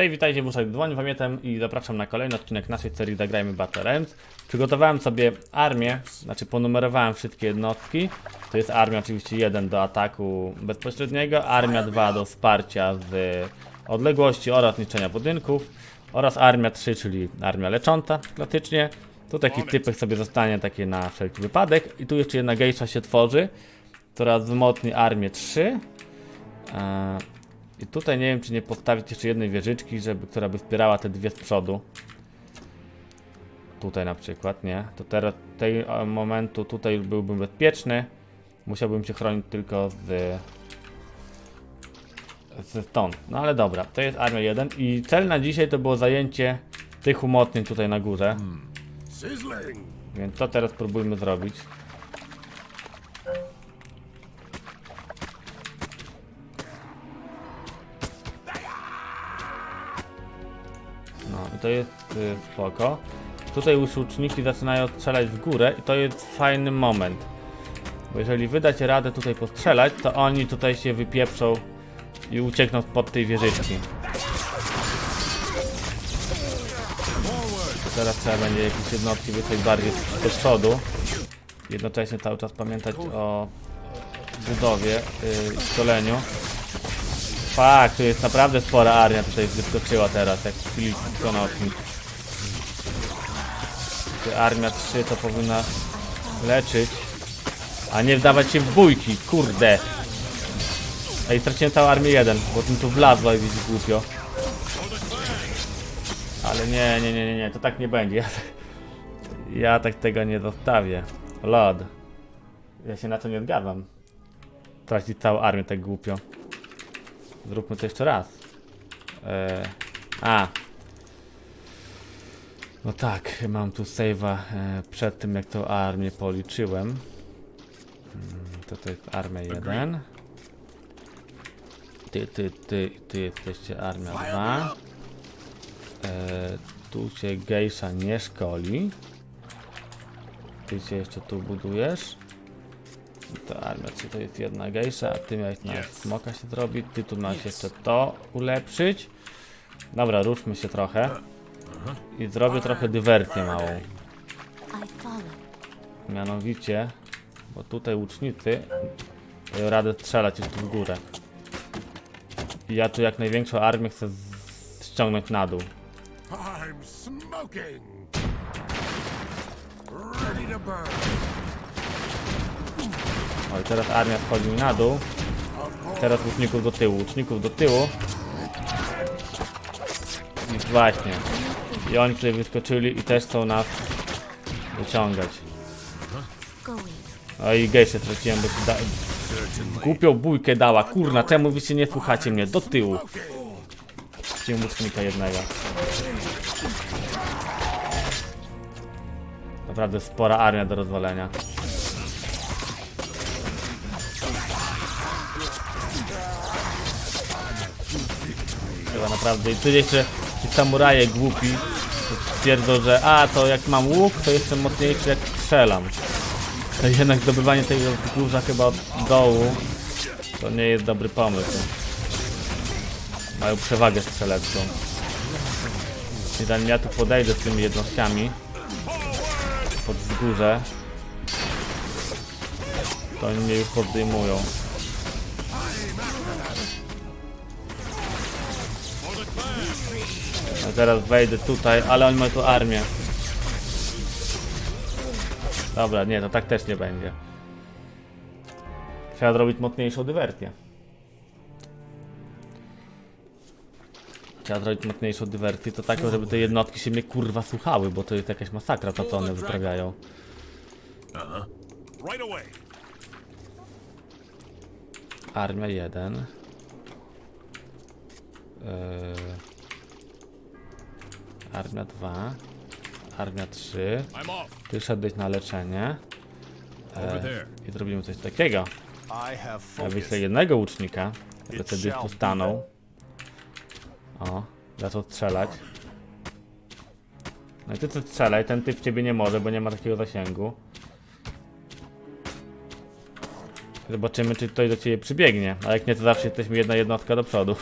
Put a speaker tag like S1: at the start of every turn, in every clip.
S1: Cześć, witajcie, Buszek Dłoń, pamiętam i zapraszam na kolejny odcinek naszej serii Zagrajmy Battle Realms. Przygotowałem sobie armię, znaczy ponumerowałem wszystkie jednostki. To jest armia oczywiście 1 do ataku bezpośredniego, armia 2 do wsparcia z odległości oraz niszczenia budynków oraz armia 3, czyli armia lecząca klasycznie. Tu taki typek sobie zostanie takie na wszelki wypadek i tu jeszcze jedna gejsza się tworzy, która wzmocni armię 3. Eee, I tutaj nie wiem, czy nie postawić jeszcze jednej wieżyczki, żeby, która by wspierała te dwie z przodu. Tutaj na przykład, nie? To teraz tej e, momentu tutaj byłbym bezpieczny. Musiałbym się chronić tylko z ze stąd. No ale dobra, to jest armia 1 i cel na dzisiaj to było zajęcie tych umocnień tutaj na górze.
S2: Sizzling!
S1: Więc to teraz spróbujmy zrobić. To jest y, spoko. Tutaj już łuczniki zaczynają strzelać w górę i to jest fajny moment. Bo jeżeli wydacie radę tutaj postrzelać, to oni tutaj się wypieprzą i uciekną spod tej wieżyczki. Teraz trzeba będzie jakieś jednostki wysłać bardziej do przodu. Jednocześnie cały czas pamiętać o budowie yy, i szkoleniu. Fakt, tu jest naprawdę spora armia tutaj wyskoczyła teraz, jak konopnik. Armia 3 to powinna leczyć, a nie wdawać się w bójki, kurde. Ej, straciłem całą armię 1, bo tym tu wlazła i widzi głupio. Ale nie, nie, nie, nie, nie, to tak nie będzie. Ja, tak- ja tak tego nie zostawię. Lord. Ja się na to nie zgadzam. Tracić całą armię tak głupio. Zróbmy to jeszcze raz. Eee, a. No tak, mam tu save'a e, przed tym jak tą armię policzyłem. Mm, To to jest armia 1. Ty, ty, ty, ty jesteście armia 2. E, tu się gejsza nie szkoli. Ty się jeszcze tu budujesz. To armia, czy to jest jedna gejsza, a ty miałeś na smoka się zrobić, ty tu masz jeszcze to ulepszyć. Dobra, ruszmy się trochę. I zrobię trochę dywersję małą. Mianowicie, bo tutaj łucznicy dają radę strzelać już tu w górę. I ja tu jak największą armię chcę ściągnąć na dół.
S2: I'm smoking! Ready to burn!
S1: O i teraz armia wchodzi mi na dół. Teraz łuczników do tyłu, łuczników do tyłu. I właśnie. I oni tutaj wyskoczyli i też chcą nas wyciągać.
S3: Going.
S1: O i gejszę straciłem, bo się da... Głupią bójkę dała. Kurna, czemu wy się nie słuchacie mnie? Do tyłu. Chciałem łucznika jednego. Naprawdę spora armia do rozwalenia. Naprawdę. I tu jeszcze ci samuraje głupi twierdzą, że a to jak mam łuk, to jestem mocniejszy jak strzelam. To jednak zdobywanie tego wzgórza chyba od dołu to nie jest dobry pomysł. Mają przewagę strzelecką. I zanim ja tu podejdę z tymi jednostkami pod wzgórze, to oni mnie już podejmują. A teraz wejdę tutaj, ale oni mają tu armię. Dobra, nie, to tak też nie będzie. Trzeba zrobić mocniejszą dywersję. Trzeba zrobić mocniejszą dywersję, to taką, żeby te jednotki się mnie kurwa słuchały, bo to jest jakaś masakra, to co one wyprawiają. Armia 1. Yy... Armia 2. Armia 3.
S2: I'm off!
S1: Ty szedłeś na leczenie.
S2: There.
S1: I zrobimy coś takiego. Ja wyślę jednego łucznika, ale wtedy tu staną. O, zaczął strzelać. No i ty co strzelaj, ten typ w ciebie nie może, bo nie ma takiego zasięgu. Zobaczymy, czy ktoś do ciebie przybiegnie. A jak nie, to zawsze jesteśmy jedna jednostka do przodu.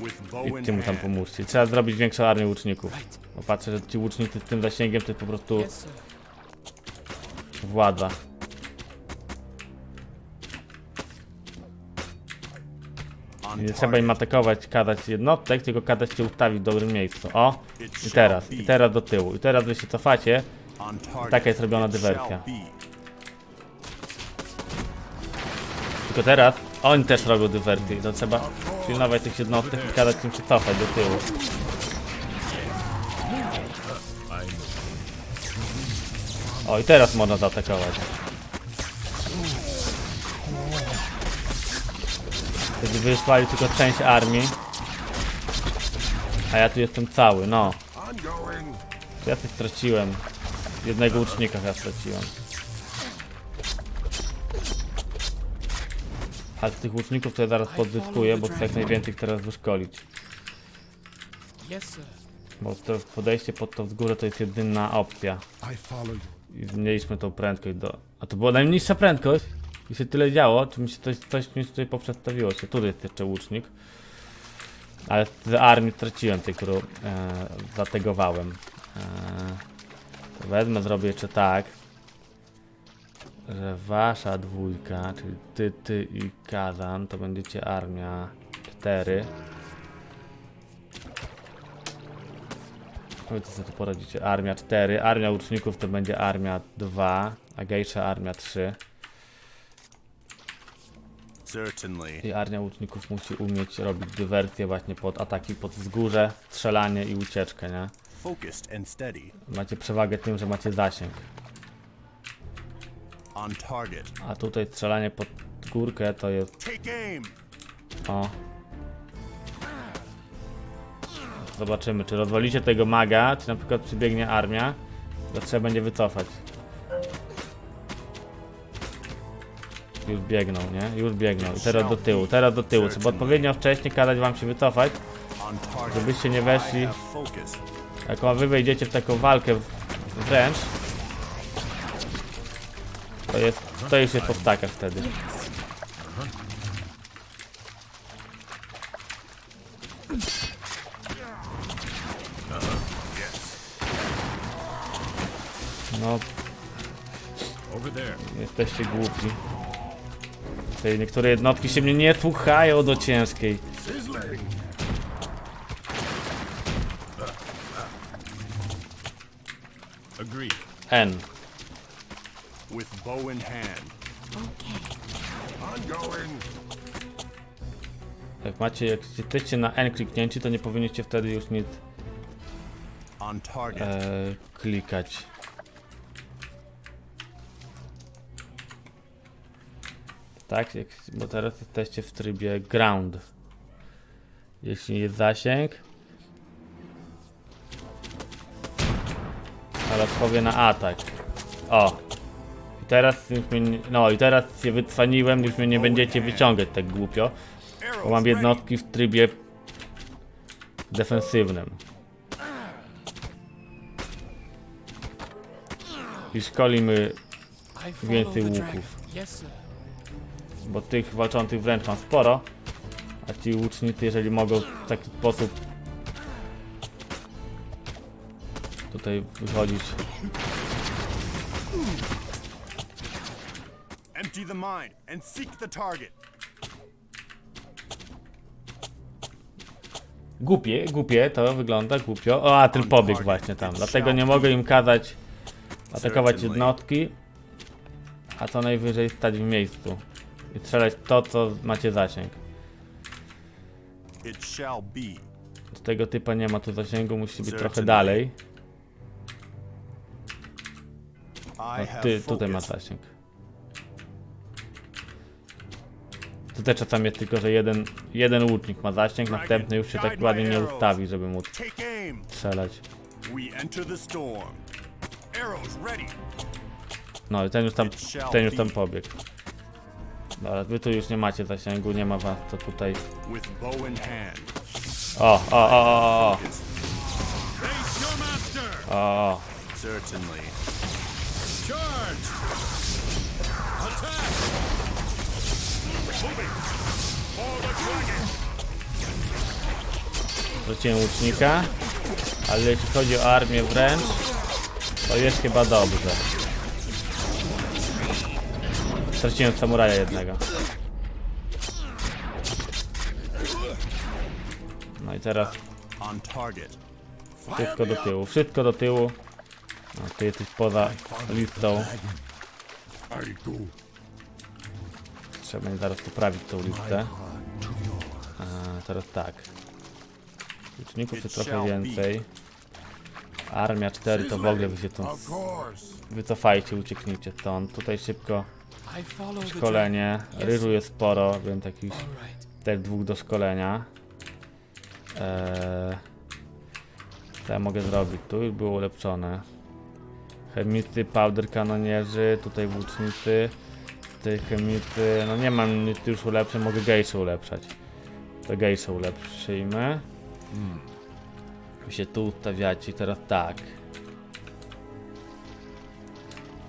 S4: In
S1: Idźcie mu tam pomóżcie. Trzeba zrobić większą armię łuczników. Bo patrzę, że ci łucznicy z tym zasięgiem to jest po prostu władza. I nie trzeba im atakować, kazać jednostek, tylko kazać się ustawić w dobrym miejscu. O! I teraz, i teraz do tyłu. I teraz wy się cofacie.
S4: Target.
S1: Taka jest robiona dywersja. Tylko teraz oni też robią dywersję. To trzeba pilnować tych jednostek i kazać im się cofać do tyłu. O, i teraz można zaatakować. Wtedy wysłali tylko część armii. A ja tu jestem cały, no. Ja coś straciłem. Jednego łucznika ja straciłem. Ale z tych łuczników to ja zaraz podzyskuję, bo chcę jak najwięcej ich teraz wyszkolić. Bo to podejście pod to wzgórę to jest jedyna opcja.
S2: I
S1: zmniejszmy tą prędkość do... A to była najmniejsza prędkość? I się tyle działo? Czy mi się coś, coś mi tutaj poprzestawiło się? Tu jest jeszcze łucznik. Ale z armii straciłem tej, którą e, zategowałem. E, to wezmę, zrobię jeszcze tak. Że wasza dwójka, czyli ty, ty i Kazan, to będziecie armia 4. Wy to sobie tu poradzicie. Armia 4, armia łuczników to będzie armia 2, a gejsza armia 3.
S4: Certainly.
S1: I armia łuczników musi umieć robić dywersję właśnie pod ataki pod wzgórze, strzelanie i ucieczkę, nie?
S4: Focused and steady.
S1: Macie przewagę tym, że macie zasięg. A tutaj strzelanie pod górkę to jest o. Zobaczymy, czy rozwalicie tego maga, czy na przykład przybiegnie armia, to trzeba będzie wycofać. Już biegną, nie? Już biegną. I teraz do tyłu, teraz do tyłu. Trzeba odpowiednio wcześnie kazać wam się wycofać. Żebyście nie weszli. Jak wy wejdziecie w taką walkę wręcz, to jest, to już jest po ptakach wtedy. No, jesteście głupi. Tej niektóre jednostki się mnie nie tłuchają do ciężkiej. N.
S4: With bow in hand.
S2: Ongoing.
S1: Jak macie, jak jesteście na N kliknięci, to nie powinniście wtedy już nic
S4: On target.
S1: e, klikać. Tak, jak, bo teraz jesteście w trybie ground. Jeśli jest zasięg. Ale odpowie na atak. O! Teraz już mnie, nie- no i teraz się wycwaniłem, już mnie nie będziecie wyciągać tak głupio. Bo mam jednostki w trybie defensywnym. I szkolimy, Więcej łuków. bo tych walczących wręcz mam sporo. A ci łucznicy, jeżeli mogą w taki sposób tutaj wychodzić.
S4: Empty the mind and seek the target.
S1: Głupie, głupie, to wygląda głupio. O, a ten pobiegł właśnie tam. Dlatego nie mogę im kazać atakować jednostki, a co najwyżej stać w miejscu. I strzelać to, co macie zasięg. Z tego typa nie ma tu zasięgu, musi być trochę dalej. No, ty, tutaj ma zasięg. Też czasami jest tylko, że jeden, jeden łucznik ma zasięg, następny już się tak ładnie nie ustawi, żeby móc strzelać. No i ten już tam, ten już tam pobiegł. Dobra, wy tu już nie macie zasięgu, nie ma was to tutaj. O, o, o, o, o, o.
S4: Certainly.
S2: Charge. Attack.
S1: Straciłem łucznika, ale jeśli chodzi o armię wręcz, to jest chyba dobrze. Straciłem samuraja jednego. No i teraz wszystko do tyłu, wszystko do tyłu. No, ty jesteś poza listą. Trzeba będzie zaraz poprawić tą listę. A, teraz tak. Łuczników jest trochę więcej. Armia 4 to w ogóle wy się tu wycofajcie, ucieknijcie stąd. Tutaj szybko szkolenie. Ryżu jest sporo, więc jakiś też dwóch do szkolenia. Eee, co ja mogę zrobić? Tu już było ulepszone. Chemicy, powder kanonierzy, tutaj włócznicy, tutaj chemicy. No nie mam nic już ulepszeń, mogę gejsze ulepszać. To gejsze ulepszyjmy. Wy się tu ustawiacie i teraz tak.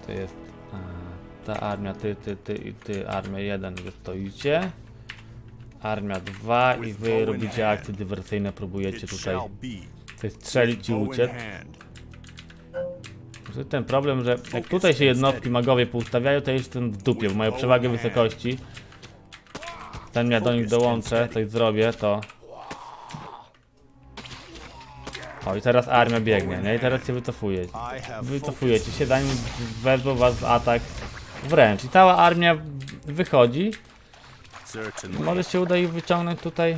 S1: To jest a, ta armia, ty, ty, ty i ty, armia 1, wy stoicie. Armia 2 i wy robicie akcje dywersyjne, próbujecie tutaj coś strzelić i uciec. Ten problem, że jak tutaj się jednostki magowie poustawiają, to jestem w dupie, bo mają przewagę wysokości. Zanim ja do nich dołączę, coś zrobię, to... O i teraz armia biegnie, nie? I teraz się wycofuje. Wycofujecie się, zanim wezmą was w atak wręcz. I cała armia wychodzi. Może się uda ich wyciągnąć tutaj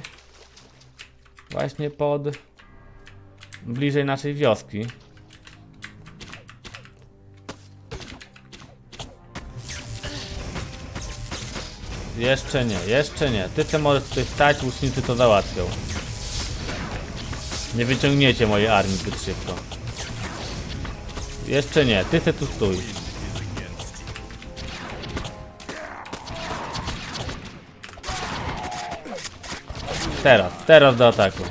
S1: właśnie pod bliżej naszej wioski. Jeszcze nie, jeszcze nie. Ty se możesz tutaj stać, łucznicy to załatwią. Nie wyciągniecie mojej armii zbyt szybko. Jeszcze nie, ty se tu stój. Teraz, teraz do ataku.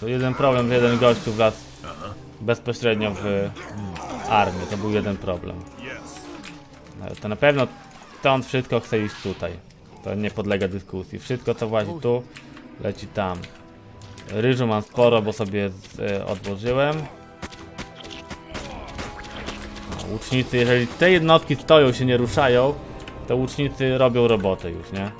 S1: To jeden problem, jeden gościu wlazł bezpośrednio w armię. To był jeden problem. Ale To na pewno stąd wszystko chce iść tutaj. To nie podlega dyskusji. Wszystko co włazi tu, leci tam. Ryżu mam sporo, bo sobie e, odłożyłem. No, Łucznicy, jeżeli te jednostki stoją, się nie ruszają, to łucznicy robią robotę już, nie?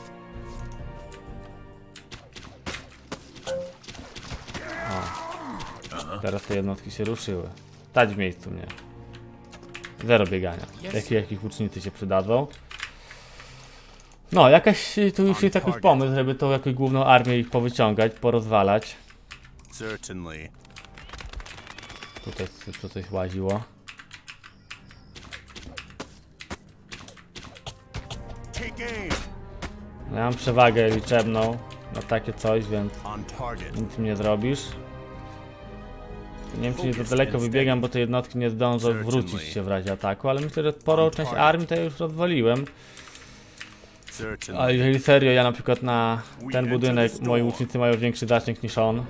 S1: Teraz te jednostki się ruszyły. Stać w miejscu mnie. Zero biegania. Jakie jakich łucznicy się przydadzą. No, jakaś, tu już jest jakiś pomysł, żeby tą jakąś główną armię ich powyciągać, porozwalać.
S4: Certainly.
S1: Tutaj co coś łaziło. Ja mam przewagę liczebną na takie coś, więc nic mi nie zrobisz. Nie wiem, czy nie za daleko wybiegam, bo te jednotki nie zdążą wrócić się w razie ataku, ale myślę, że sporą część armii to ja już rozwaliłem. A jeżeli serio, ja na przykład na ten budynek, moi łucznicy mają większy zasięg niż on.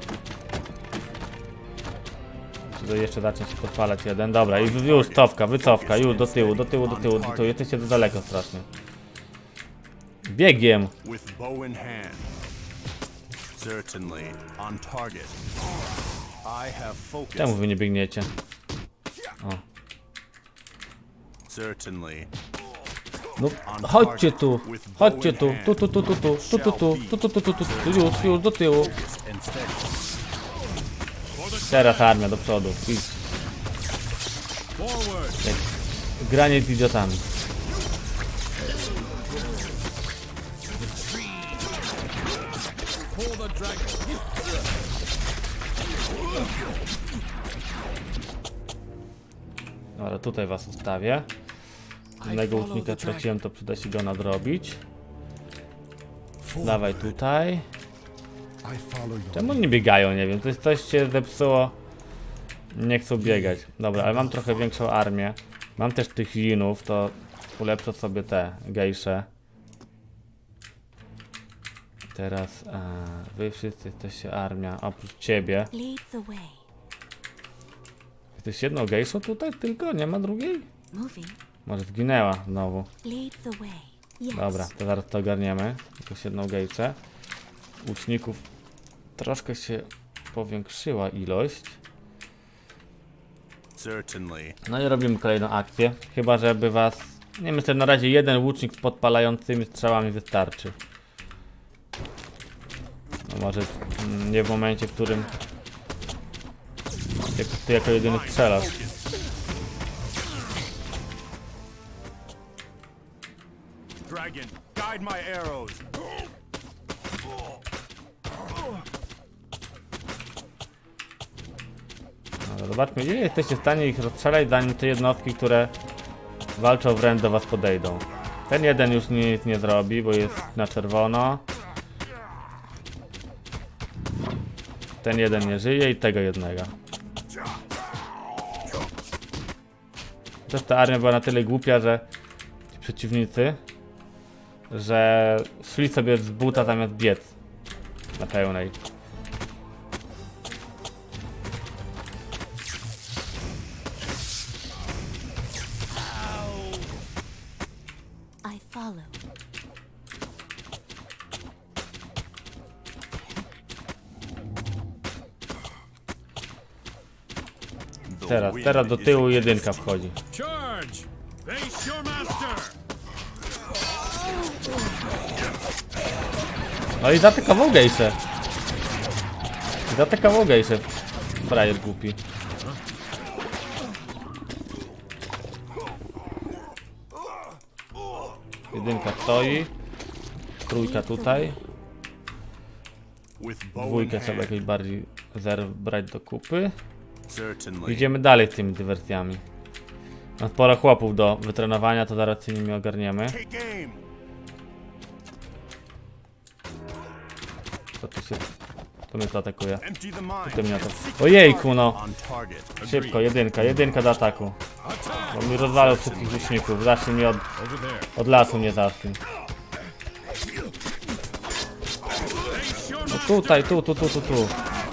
S1: Tutaj jeszcze zacznie się podpalać jeden. Dobra, i już cofka, wycofka, już do tyłu, do tyłu, do tyłu, do tyłu. Jesteście za daleko strasznie. Biegiem!
S4: Certainly. On target. I have focus.
S1: Czemu wy nie biegniecie?
S4: Certainly.
S1: No, chodźcie tu, chodźcie tu, tu, tu, tu, tu, tu, tu, tu, tu, tu, tu, tu, tu, tu, tu, już, już, do tyłu. Teraz armia do przodu. Idź. Granie z idiotami. Tutaj was ustawię. Jednego łucznika traciłem, to przyda się go nadrobić. Dawaj tutaj. Czemu nie biegają? Nie wiem, to jest coś się zepsuło. Nie chcą biegać. Dobra, ale mam trochę większą armię. Mam też tych jinów, to ulepszę sobie te gejsze. Teraz a, wy wszyscy jesteście armia, oprócz ciebie.
S3: Way.
S1: Jesteś jedną gejszą tutaj tylko? Nie ma drugiej? Może zginęła znowu. Dobra, to zaraz to ogarniemy. Jakąś jedną gejczę. Łuczników troszkę się powiększyła ilość. No i robimy kolejną akcję. Chyba, żeby was... Nie myślę, na razie jeden łucznik z podpalającymi strzałami wystarczy. No może mm, nie w momencie, w którym jak ty jako jedyny strzelasz.
S4: Dragon, guide my arrows.
S1: Zobaczmy, ile jesteście w stanie ich rozstrzelać, zanim te jednostki, które walczą wręcz do was podejdą. Ten jeden już nic nie zrobi, bo jest na czerwono. Ten jeden nie żyje i tego jednego. Też ta armia była na tyle głupia, że ci przeciwnicy, że szli sobie z buta zamiast biec na pełnej.
S3: I follow.
S1: Teraz, teraz do tyłu jedynka wchodzi. No i zaatakował gejsze. Zaatakował gejsze. Frajer głupi. Jedynka stoi. Trójka tutaj. Dwójkę trzeba jakoś bardziej zerw brać do kupy. Idziemy dalej tymi dywersjami. Mam sporo chłopów do wytrenowania, to zaraz się nimi ogarniemy. Co tu się... To mnie to atakuje. Ty mnie to... Ojejku no! Szybko, jedynka, jedynka do ataku. Bo mi rozwalał wszystkich łuczników. Zacznij mi od, od lasu, nie zacznij.
S2: Face your
S1: No tutaj, tu, tu, tu, tu, tu.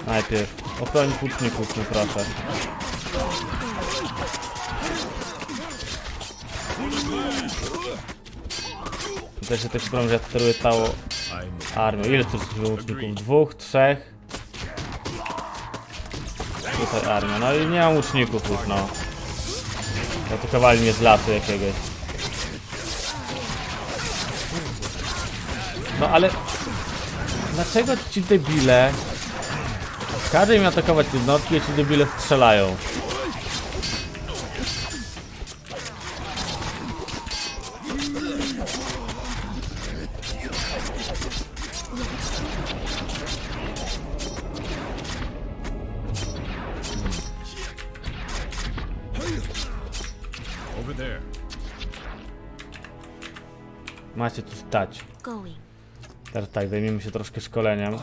S1: Najpierw. Ochronić łuczników, nie proszę. Tutaj się też problem, że ja steruję całą armią. Ile tu jest łuczników? Dwóch, trzech? Tutaj armia. No i nie mam łuczników już, no. Atakowali mnie z lasu jakiegoś. No ale... Dlaczego ci debile... Każe im atakować jednostki, ci debile strzelają. Macie tu stać. Teraz tak, zajmiemy się troszkę szkoleniem,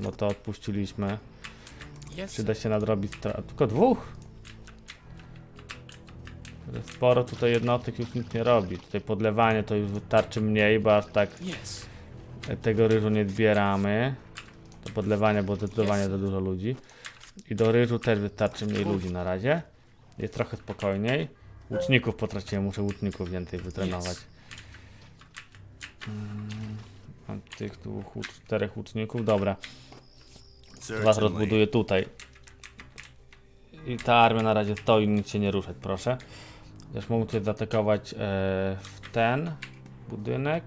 S1: bo to odpuściliśmy.
S5: Yes,
S1: Przyda się nadrobić strat. Tylko dwóch? Sporo tutaj jednostek już nic nie robi. Tutaj podlewanie to już wystarczy mniej, bo aż tak
S5: Yes.
S1: tego ryżu nie zbieramy. Do podlewania było zdecydowanie
S5: Jest.
S1: za dużo ludzi. I do ryżu też wystarczy mniej ludzi na razie. Jest trochę spokojniej. Łuczników potraciłem, muszę łuczników więcej wytrenować.
S5: Jest.
S1: Mm, Mam tych dwóch, czterech łuczników, dobra. Was rozbuduję tutaj. I ta armia na razie stoi, nic się nie ruszać, proszę. Też mogę tutaj zaatakować e, w ten budynek.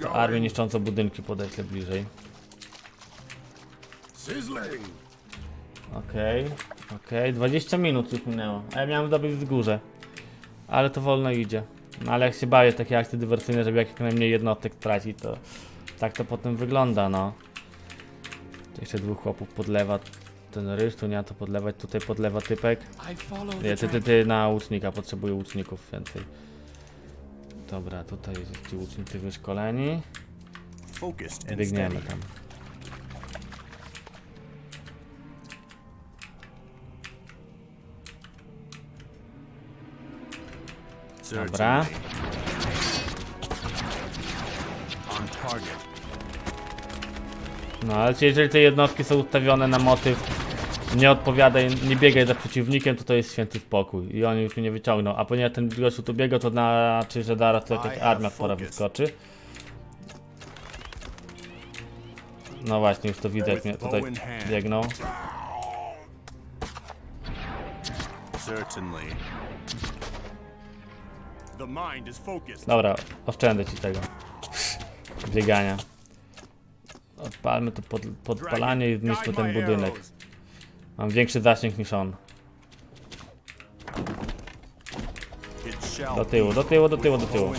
S1: To armię niszczącą budynki podeślę bliżej. Okej, okej, 20 minut już minęło. A ja miałem zdobyć wzgórze. Ale to wolno idzie. No ale jak się bawię takie akcje dywersyjne, żeby jak najmniej jednostek stracić, to tak to potem wygląda, no. Jeszcze dwóch chłopów podlewa ten ryż, tu nie ma to podlewać, tutaj podlewa typek. Nie, ty, ty, ty na łucznika, potrzebuję łuczników więcej. Dobra, tutaj jest ci łucznicy wyszkoleni. Biegniemy tam. Dobra.
S4: On target.
S1: No ale jeżeli te jednostki są ustawione na motyw nie odpowiadaj, nie biegaj za przeciwnikiem, to to jest święty spokój. I on już mnie nie wyciągnął. A ponieważ ten gościu tu biegał, to znaczy, że zaraz tu jakaś armia spora wyskoczy. No właśnie, już to widzę, jak
S4: With
S1: mnie tutaj biegną. Dobra, oszczędzę ci tego. Biegania. Odpalmy to pod, podpalanie i zniszczmy
S4: guide
S1: ten budynek. Mam większy zasięg niż on. Do tyłu, do tyłu, do tyłu, do tyłu.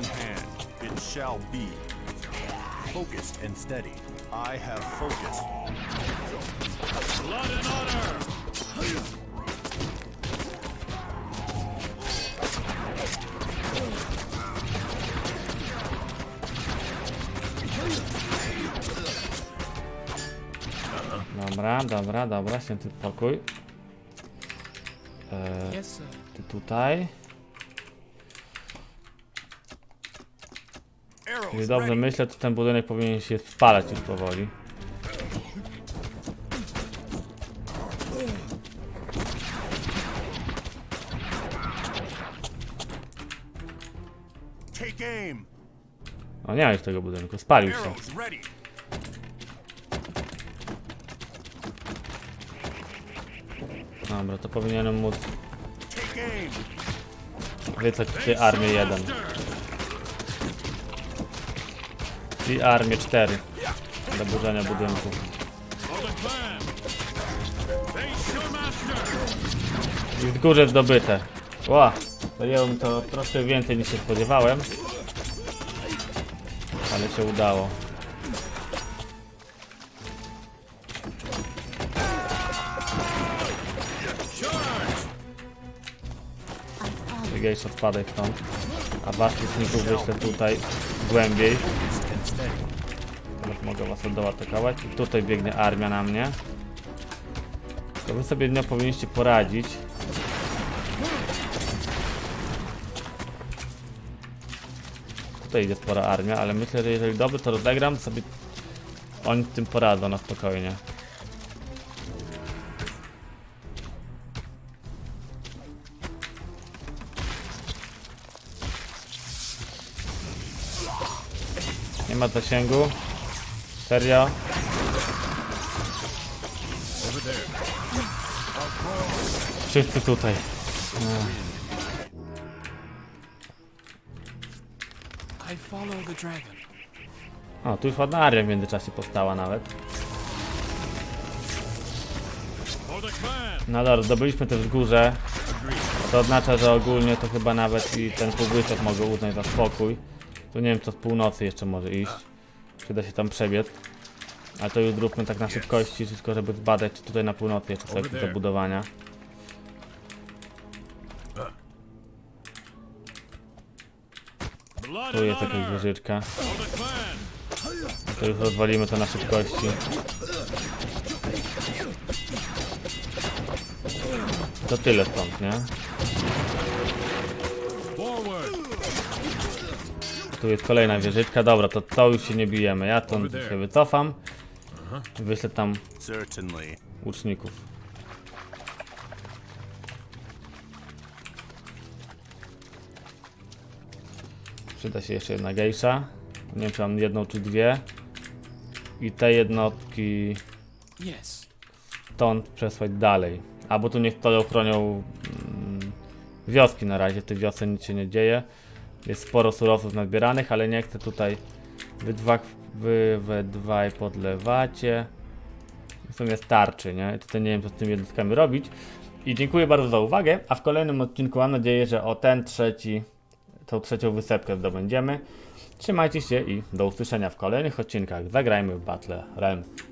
S4: I have focus.
S2: Blood and honor.
S1: Dobra, dobra, dobra, święty pokój. Eee, ty tutaj. Jeśli dobrze myślę, to ten budynek powinien się spalać już powoli. O, nie ma już tego budynku, spalił się. Dobra, to powinienem móc wycofać tutaj armię 1 i armię 4 do burzenia budynku. I w górze zdobyte. Ła, zajęło to troszkę więcej niż się spodziewałem. Ale się udało. Gejsza spadaj stąd. A waszych wyślę tutaj głębiej. Mogę was doatakować. I tutaj biegnie armia na mnie. To wy sobie nie powinniście poradzić. Tutaj idzie spora armia, ale myślę, że jeżeli dobrze to rozegram, sobie oni tym poradzą na spokojnie. Ma zasięgu. Serio? Wszyscy tutaj.
S5: Dragon.
S1: O, tu już ładna aria w międzyczasie powstała nawet. No dobra, zdobyliśmy też wzgórze. To oznacza, że ogólnie to chyba nawet i ten półwysep mogę uznać za spokój. Tu nie wiem, co z północy jeszcze może iść. Przyda się tam przebiec. Ale to już zróbmy tak na szybkości, wszystko żeby zbadać, czy tutaj na północy jeszcze są jakieś zabudowania. Tu jest jakaś wieżyczka. To już rozwalimy to na szybkości. To tyle stąd, nie? Tu jest kolejna wieżyczka. Dobra, to to już się nie bijemy. Ja to się wycofam. Wyślę tam łuczników. Przyda się jeszcze jedna gejsza. Nie wiem, czy mam jedną czy dwie. I te jednostki
S5: Yes.
S1: stąd przesłać dalej. Albo tu niech to ochronią mm, wioski na razie. W tej wiosce nic się nie dzieje. Jest sporo surowców nazbieranych, ale nie chcę tutaj wy, dwa, wy we dwaj podlewacie. W sumie starczy, nie? Tutaj nie wiem co z tymi jednostkami robić. I dziękuję bardzo za uwagę, a w kolejnym odcinku mam nadzieję, że o ten trzeci, tą trzecią wysepkę zdobędziemy. Trzymajcie się i do usłyszenia w kolejnych odcinkach. Zagrajmy w Battle Realms.